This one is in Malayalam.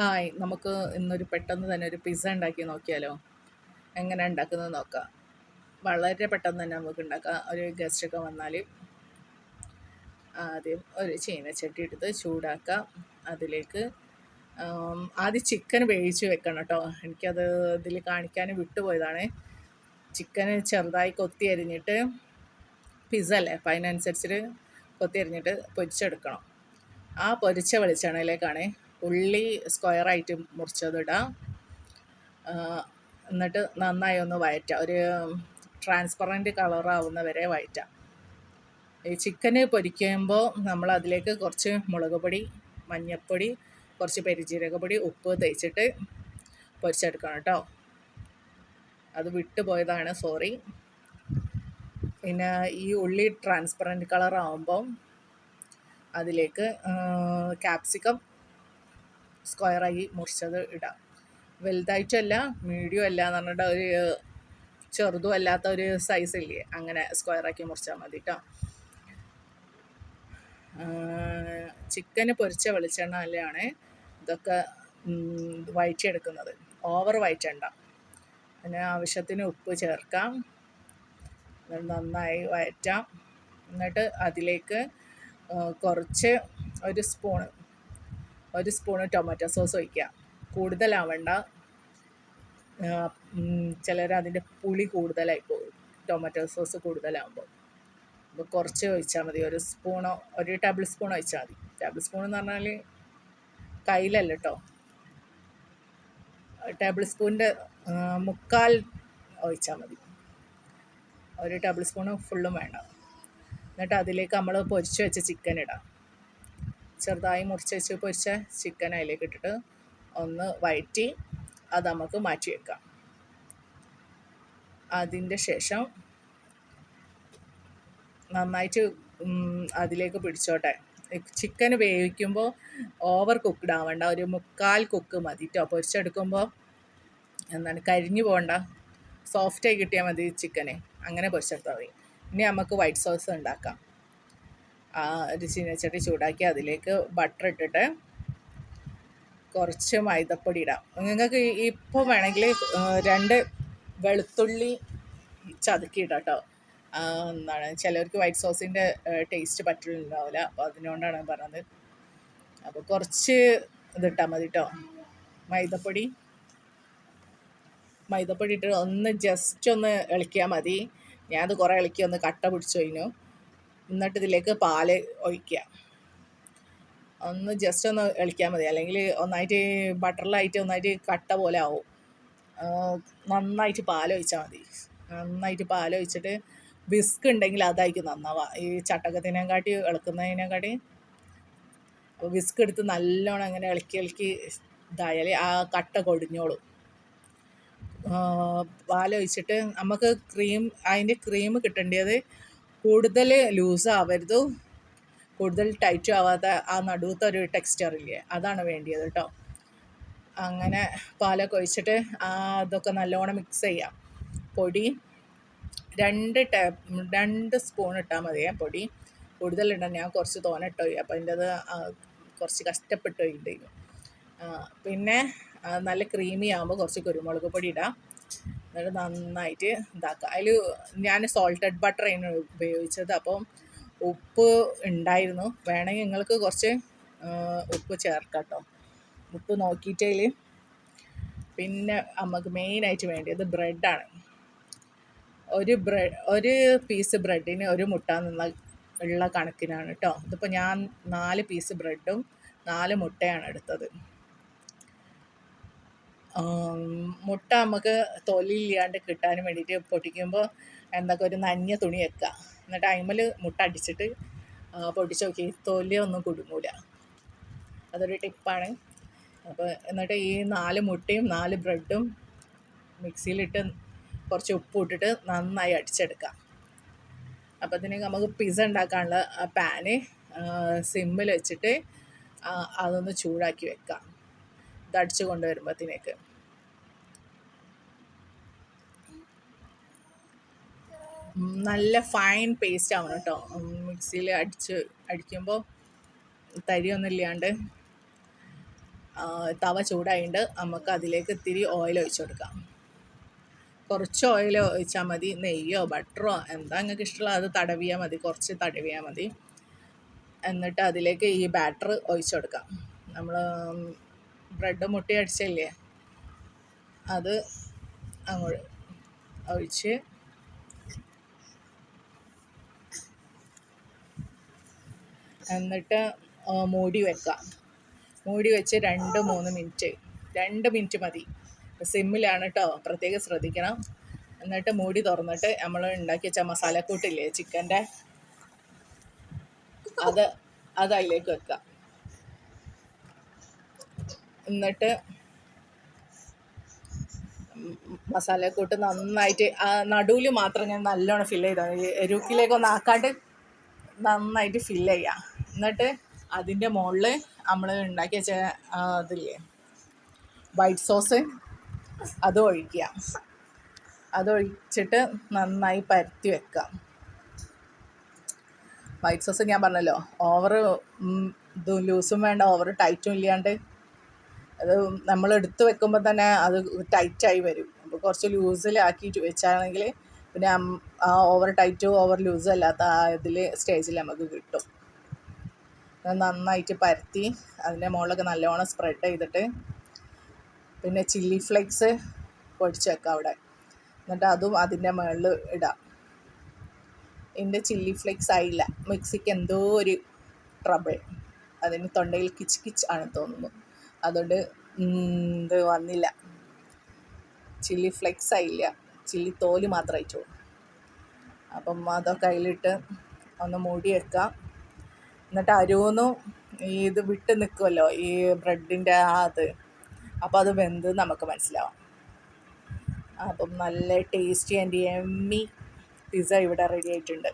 ഹായ് നമുക്ക് ഇന്നൊരു പെട്ടെന്ന് തന്നെ ഒരു പിസ്സ ഉണ്ടാക്കി നോക്കിയാലോ? എങ്ങനെ ഉണ്ടാക്കുന്നത് നോക്കാം. വളരെ പെട്ടെന്ന് തന്നെ നമുക്ക് ഉണ്ടാക്കാം. ഒരു ഗസ്റ്റൊക്കെ വന്നാൽ ആദ്യം ഒരു ചീനച്ചട്ടി എടുത്ത് ചൂടാക്കാം. അതിലേക്ക് ആദ്യം ചിക്കൻ വേവിച്ച് വെക്കണം കേട്ടോ. എനിക്കത് ഇതിൽ കാണിക്കാൻ വിട്ടുപോയതാണ്. ചിക്കൻ ചെറുതായി കൊത്തി അരിഞ്ഞിട്ട് പിസ്സ അല്ലേ? അപ്പം അതിനനുസരിച്ചിട്ട് കൊത്തി അരിഞ്ഞിട്ട് പൊരിച്ചെടുക്കണം. ആ പൊരിച്ച വെളിച്ചെണ്ണയിലേക്കാണ് ഉള്ളി സ്ക്വയറായിട്ട് മുറിച്ചതിടാം എന്നിട്ട് നന്നായി ഒന്ന് വയറ്റാം. ഒരു ട്രാൻസ്പറന്റ് കളറാവുന്ന വരെ വയറ്റാം. ഈ ചിക്കന് പൊരിക്കുമ്പോൾ നമ്മൾ അതിലേക്ക് കുറച്ച് മുളക് പൊടി മഞ്ഞൾപ്പൊടി കുറച്ച് പെരിജീരകപ്പൊടി ഉപ്പ് തേച്ചിട്ട് പൊരിച്ചെടുക്കണം കേട്ടോ. അത് വിട്ടുപോയതാണ് സോറി പിന്നെ ഈ ഉള്ളി ട്രാൻസ്പറന്റ് കളറാവുമ്പം അതിലേക്ക് ക്യാപ്സിക്കം സ്ക്വയറായി മുറിച്ചത് ഇടാം. വലുതായിട്ടല്ല മീഡിയം അല്ല എന്ന് പറഞ്ഞിട്ട് ഒരു ചെറുതും അല്ലാത്ത ഒരു സൈസ് ഇല്ലേ? അങ്ങനെ സ്ക്വയറാക്കി മുറിച്ചാൽ മതി കേട്ടോ ചിക്കന് പൊരിച്ച വെളിച്ചെണ്ണയിലാണ് ഇതൊക്കെ വയറ്റിയെടുക്കുന്നത് ഓവർ വയറ്റണ്ട പിന്നെ ആവശ്യത്തിന് ഉപ്പ് ചേർക്കാം. നന്നായി വയറ്റാം എന്നിട്ട് അതിലേക്ക് കുറച്ച് ഒരു സ്പൂണ് ഒരു സ്പൂണ് ടൊമാറ്റോ സോസ് ഒഴിക്കുക. കൂടുതലാവണ്ട. ചിലർ അതിന്റെ പുളി കൂടുതലായി പോകും. ടൊമാറ്റോ സോസ് കൂടുതലാകുമ്പോൾ അപ്പോൾ കുറച്ച് ഒഴിച്ചാൽ മതി. ഒരു സ്പൂണോ ഒരു ടേബിൾ സ്പൂൺ ഒഴിച്ചാൽ മതി. ടേബിൾ സ്പൂൺ എന്ന് പറഞ്ഞാൽ കയ്യിലല്ല കേട്ടോ. ടേബിൾ സ്പൂണിന്റെ മുക്കാൽ ഒഴിച്ചാൽ മതി. ഒരു ടേബിൾ സ്പൂണ് ഫുള്ളും വേണ്ട എന്നിട്ട് അതിലേക്ക് നമ്മൾ പൊരിച്ച് വെച്ച ചിക്കൻ ഇടാം. ചെറുതായി മുറിച്ച് വെച്ച് പൊരിച്ച ചിക്കൻ അതിലേക്ക് ഇട്ടിട്ട് ഒന്ന് വഴറ്റി അത് നമുക്ക് മാറ്റി വെക്കാം. അതിന്റെ ശേഷം നന്നായിട്ട് അതിലേക്ക് പിടിച്ചോട്ടെ. ചിക്കൻ വേവിക്കുമ്പോൾ ഓവർ കുക്ക്ഡ് ആവണ്ട. ഒരു മുക്കാൽ കുക്ക് മതി കേട്ടോ പൊരിച്ചെടുക്കുമ്പോൾ എന്താണ് കരിഞ്ഞു പോകണ്ട. സോഫ്റ്റായി കിട്ടിയാൽ മതി ചിക്കനെ അങ്ങനെ പൊരിച്ചെടുത്താൽ മതി. ഇനി നമുക്ക് വൈറ്റ് സോസ് ഉണ്ടാക്കാം. ഒരു ചീനച്ചട്ടി ചൂടാക്കി അതിലേക്ക് ബട്ടർ ഇട്ടിട്ട് കുറച്ച് മൈദപ്പൊടി ഇടാം. നിങ്ങൾക്ക് ഇപ്പോൾ വേണമെങ്കിൽ രണ്ട് വെളുത്തുള്ളി ചതുക്കി ഇടാം കേട്ടോ എന്താണ് ചിലവർക്ക് വൈറ്റ് സോസിന്റെ ടേസ്റ്റ് പറ്റുന്നുണ്ടാവില്ല അപ്പോൾ അതിനോണ്ടാണ് പറഞ്ഞത്. അപ്പോൾ കുറച്ച് ഇതിട്ടാൽ മതി കേട്ടോ മൈദപ്പൊടി. മൈദപ്പൊടി ഇട്ട് ഒന്ന് ജസ്റ്റ് ഒന്ന് ഇളക്കിയാൽ മതി. ഞാനത് കുറേ ഇളക്കി ഒന്ന് കട്ട പിടിച്ചു കഴിഞ്ഞു. എന്നിട്ട് ഇതിലേക്ക് പാൽ ഒഴിക്കുക. ഒന്ന് ജസ്റ്റ് ഒന്ന് ഇളിക്കാൻ മതി. അല്ലെങ്കിൽ ഒന്നായിട്ട് ബട്ടറിലായിട്ട് ഒന്നായിട്ട് കട്ട പോലെ ആവും. നന്നായിട്ട് പാലൊഴിച്ചാൽ മതി. നന്നായിട്ട് പാലൊഴിച്ചിട്ട് വിസ്ക് ഉണ്ടെങ്കിൽ അതായിരിക്കും നന്നാവുക ഈ ഇളക്കുന്നതിനെക്കാട്ടി. അപ്പോൾ വിസ്ക് എടുത്ത് നല്ലോണം അങ്ങനെ ഇളക്കി ഇളക്കി ഇതായാൽ ആ കട്ട കൊടിഞ്ഞോളും. പാലൊഴിച്ചിട്ട് നമുക്ക് ക്രീം അതിന്റെ ക്രീം കിട്ടേണ്ടത് കൂടുതൽ ലൂസ് ആവരുത് കൂടുതൽ ടൈറ്റ് ആവാത്ത ആ നടുവത്തെ ഒരു ടെക്സ്ചർ ഇല്ലേ അതാണ് വേണ്ടിയത് കേട്ടോ അങ്ങനെ പാലൊക്കെ ഒഴിച്ചിട്ട് അതൊക്കെ നല്ലോണം മിക്സ് ചെയ്യാം. പൊടി രണ്ട് ടേ രണ്ട് സ്പൂൺ ഇട്ടാൽ മതിയേ പൊടി. കൂടുതലിടാൻ ഞാൻ കുറച്ച് തോനെ ഇട്ടോ അപ്പോൾ അതിന്റെ അത് കുറച്ച് കഷ്ടപ്പെട്ടു പിന്നെ നല്ല ക്രീമി ആകുമ്പോൾ കുറച്ച് കുരുമുളക് പൊടി ഇടാം. എന്നിട്ട് നന്നായിട്ട് ഇതാക്കുക അതിൽ ഞാൻ സോൾട്ടഡ് ആണ് ഉപയോഗിച്ചത്. അപ്പം ഉപ്പ് ഉണ്ടായിരുന്നു. വേണമെങ്കിൽ നിങ്ങൾക്ക് കുറച്ച് ഉപ്പ് ചേർക്കാം കേട്ടോ ഉപ്പ് നോക്കിയിട്ടതിൽ പിന്നെ നമുക്ക് മെയിനായിട്ട് വേണ്ടിയത് ബ്രെഡാണ് ഒരു ബ്രെഡ് ഒരു പീസ് ബ്രെഡിന് ഒരു മുട്ട എന്നുള്ള ഉള്ള കണക്കിനാണ് കേട്ടോ ഇതിപ്പോൾ ഞാൻ നാല് പീസ് ബ്രെഡും നാല് മുട്ടയാണ് എടുത്തത്. മുട്ട നമുക്ക് തൊലിയില്ലാണ്ട് കിട്ടാൻ വേണ്ടിയിട്ട് പൊട്ടിക്കുമ്പോൾ എന്തൊക്കെ ഒരു നനഞ്ഞ തുണി വെക്കുക എന്നിട്ട് അതിമേൽ മുട്ട അടിച്ചിട്ട് പൊടിച്ച് നോക്കി. തൊലി ഒന്നും കുടുങ്ങൂല. അതൊരു ടിപ്പാണ്. അപ്പോൾ എന്നിട്ട് ഈ നാല് മുട്ടയും നാല് ബ്രെഡും മിക്സിയിലിട്ട് കുറച്ച് ഉപ്പ് ഇട്ടിട്ട് നന്നായി അടിച്ചെടുക്കാം. അപ്പോൾ ഇതിന് നമുക്ക് പിസ്സ ഉണ്ടാക്കാനുള്ള പാന് സിമ്മിൽ വെച്ചിട്ട് അതൊന്ന് ചൂടാക്കി വെക്കാം. അടിച്ച് കൊണ്ടുവരുമ്പോഴത്തേക്ക് നല്ല ഫൈൻ പേസ്റ്റ് ആവണം കേട്ടോ. മിക്സിയിൽ അടിച്ച് അടിക്കുമ്പോൾ തരിയൊന്നുമില്ലാണ്ട് തവ ചൂടായിട്ട് നമുക്ക് അതിലേക്ക് ഇത്തിരി ഓയിൽ ഒഴിച്ചു കൊടുക്കാം. കുറച്ച് ഓയിൽ ഒഴിച്ചാൽ മതി. നെയ്യോ ബട്ടറോ എന്താ നിങ്ങൾക്ക് ഇഷ്ടമുള്ള അത് തടവിയാൽ മതി. കുറച്ച് തടവിയാൽ മതി. എന്നിട്ട് അതിലേക്ക് ഈ ബാറ്റർ ഒഴിച്ചു കൊടുക്കാം. നമ്മൾ ബ്രെഡ് മുട്ടി അടിച്ചല്ലേ? അത് അങ്ങോട്ട് ഒഴിച്ച് എന്നിട്ട് മൂടി വെക്കാം മൂടി വെച്ച് രണ്ട് മൂന്ന് മിനിറ്റ്. രണ്ട് മിനിറ്റ് മതി. സിമ്മിലാണ് കേട്ടോ പ്രത്യേകം ശ്രദ്ധിക്കണം. എന്നിട്ട് മൂടി തുറന്നിട്ട് നമ്മൾ ഉണ്ടാക്കി വെച്ച മസാലക്കൂട്ടില്ലേ ചിക്കന്റെ? അത് അത് അതിലേക്ക് വെക്കാം എന്നിട്ട് മസാലക്കൂട്ട് നന്നായിട്ട് ആ നടുവിൽ മാത്രം ഞാൻ നല്ലോണം ഫില്ല് ചെയ്താൽ എരുക്കിലേക്കൊന്ന് ആക്കാണ്ട് നന്നായിട്ട് ഫില്ല് ചെയ്യുക എന്നിട്ട് അതിന്റെ മുകളിൽ നമ്മൾ ഉണ്ടാക്കി വെച്ച അതില്ലേ വൈറ്റ് സോസ് അത് ഒഴിക്കുക. അതൊഴിച്ചിട്ട് നന്നായി പരത്തി വെക്കാം വൈറ്റ് സോസ് ഞാൻ പറഞ്ഞല്ലോ ഓവർ ലൂസും വേണ്ട ഓവർ ടൈറ്റും ഇല്ലാണ്ട് അത് നമ്മൾ എടുത്ത് വെക്കുമ്പോൾ തന്നെ അത് ടൈറ്റായി വരും. അപ്പോൾ കുറച്ച് ലൂസിലാക്കി വെച്ചാണെങ്കിൽ പിന്നെ ആ ഓവർ ടൈറ്റും ഓവർ ലൂസും അല്ലാത്ത ആ ഇതിൽ സ്റ്റേജിൽ നമുക്ക് കിട്ടും. നന്നായിട്ട് പരത്തി അതിന്റെ മുകളിലൊക്കെ നല്ലോണം സ്പ്രെഡ് ചെയ്തിട്ട് പിന്നെ ചില്ലി ഫ്ലേക്സ് പൊടിച്ച് വെക്കാം അവിടെ. എന്നിട്ട് അതും അതിന്റെ മുകളിൽ ഇടാം. എന്റെ ചില്ലി ഫ്ലേക്സ് ആയില്ല. മിക്സിക്ക് എന്തോ ഒരു ട്രബിൾ അതിന് തൊണ്ടയിൽ കിച്ച് കിച്ച് ആണ് തോന്നുന്നു. അതുകൊണ്ട് ഇത് വന്നില്ല. ചില്ലി ഫ്ലെക്സ് ആയില്ല. ചില്ലി തോൽ മാത്രം അയച്ചോളൂ അപ്പം അതൊക്കെ അതിലിട്ട് ഒന്ന് മൂടി എന്നിട്ട് അരുവൊന്നും ഈ ഇത് വിട്ട് നിൽക്കുമല്ലോ ഈ ബ്രെഡിന്റെ ആ അത്. അപ്പോൾ അത് വെന്ത് നമുക്ക് മനസ്സിലാവാം. അപ്പം നല്ല ടേസ്റ്റി ആൻഡ് എമ്മി പിസ്സ ഇവിടെ റെഡി ആയിട്ടുണ്ട്.